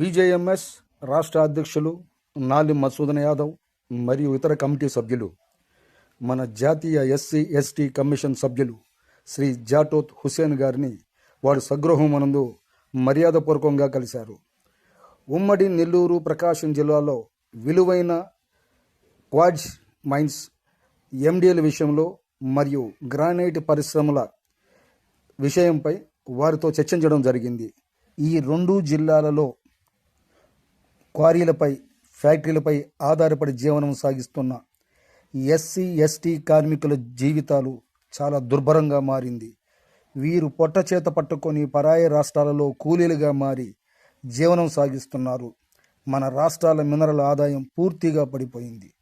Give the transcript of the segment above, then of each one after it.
బీజేఎంఎస్ రాష్ట్ర అధ్యక్షులు నాలి మసూదన్ యాదవ్ మరియు ఇతర కమిటీ సభ్యులు మన జాతీయ ఎస్సీ ఎస్టీ కమిషన్ సభ్యులు శ్రీ జాటోత్ హుసేన్ గారిని వారి స్వగృహం మర్యాదపూర్వకంగా కలిశారు. ఉమ్మడి నెల్లూరు ప్రకాశం జిల్లాలో విలువైన క్వాడ్జ్ మైన్స్ ఎండిఎల్ విషయంలో మరియు గ్రానైట్ పరిశ్రమల విషయంపై వారితో చర్చించడం జరిగింది. ఈ రెండు జిల్లాలలో క్వారీలపై ఫ్యాక్టరీలపై ఆధారపడి జీవనం సాగిస్తున్న ఎస్సీ ఎస్టీ కార్మికుల జీవితాలు చాలా దుర్భరంగా మారింది. వీరు పొట్ట చేత పట్టుకొని పరాయి రాష్ట్రాలలో కూలీలుగా మారి జీవనం సాగిస్తున్నారు. మన రాష్ట్రాల మినరల్ ఆదాయం పూర్తిగా పడిపోయింది.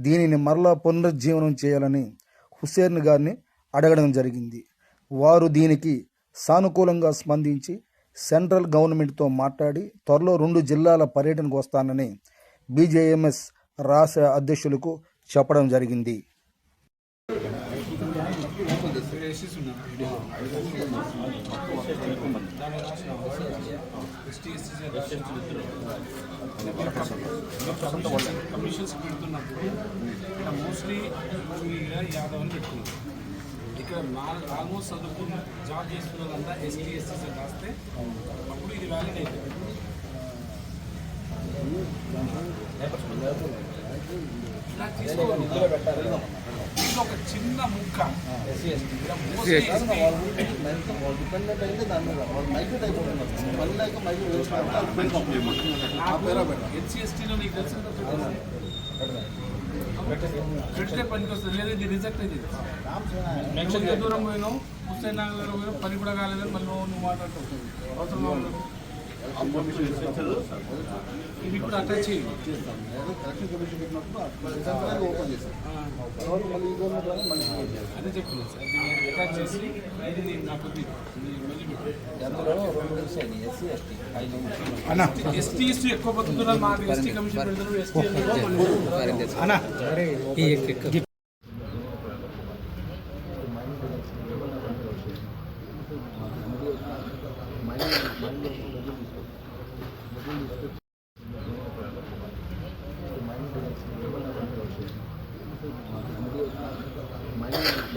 దీనిని మరలా పునరుజ్జీవనం చేయాలని హుసేన్ గారిని అడగడం జరిగింది. వారు దీనికి సానుకూలంగా స్పందించి సెంట్రల్ గవర్నమెంట్తో మాట్లాడి త్వరలో రెండు జిల్లాల పర్యటనకు వస్తానని బీజేఎంఎస్ రాష్ట్ర అధ్యక్షులకు చెప్పడం జరిగింది. పెడుతున్నప్పుడు మోస్ట్లీ యాదవ్ అని పెట్టుకున్నారు. ఇక్కడ నాలుగు ఆల్మోస్ట్ చదువుకున్న జాబ్ చేసుకున్న వాళ్ళంతా ఎస్టీ ఎస్సీ రాస్తే అప్పుడు ఇది వ్యాలిడ్ అవుతుంది ఇది ఒక చిన్న ముక్క. డిపెండెంట్ అయితే దాని మీద వాళ్ళు మైగ్రేట్ అయిపోతున్నారు లేక మైగ్రేట్ ఎస్సీ ఎస్టీలో నీకు తెలిసిన పెడితే పనికి వస్తుంది లేదు ఇది రిజెక్ట్ అయింది ఎంత దూరం పోయినావు హుస్సేన్ నగర్ పోయినా పని కూడా కాలేదని మళ్ళీ నువ్వు నువ్వు మాట్లాడుతావు అవసరం ఇది ఇప్పుడు అటాచ్ చేయి ఎలక్షన్ కమిషన్ పెట్టినప్పుడు ఓపెన్ చేస్తాం తర్వాత మళ్ళీ ఈ గవర్నమెంట్ మళ్ళీ అదే చెప్తున్నాను సార్ దీన్ని అటాచ్ చేసి ఇది నేను నాకు. అందులో రెండు విషయాలు ఎస్సీ ఎస్టీ. ఐదు ఎస్టీ ఎస్టీ ఎక్కువ బతుకుతున్నారు మాకు. ఎస్టీ కమిషన్ పెడుతున్నారు ఎస్టీ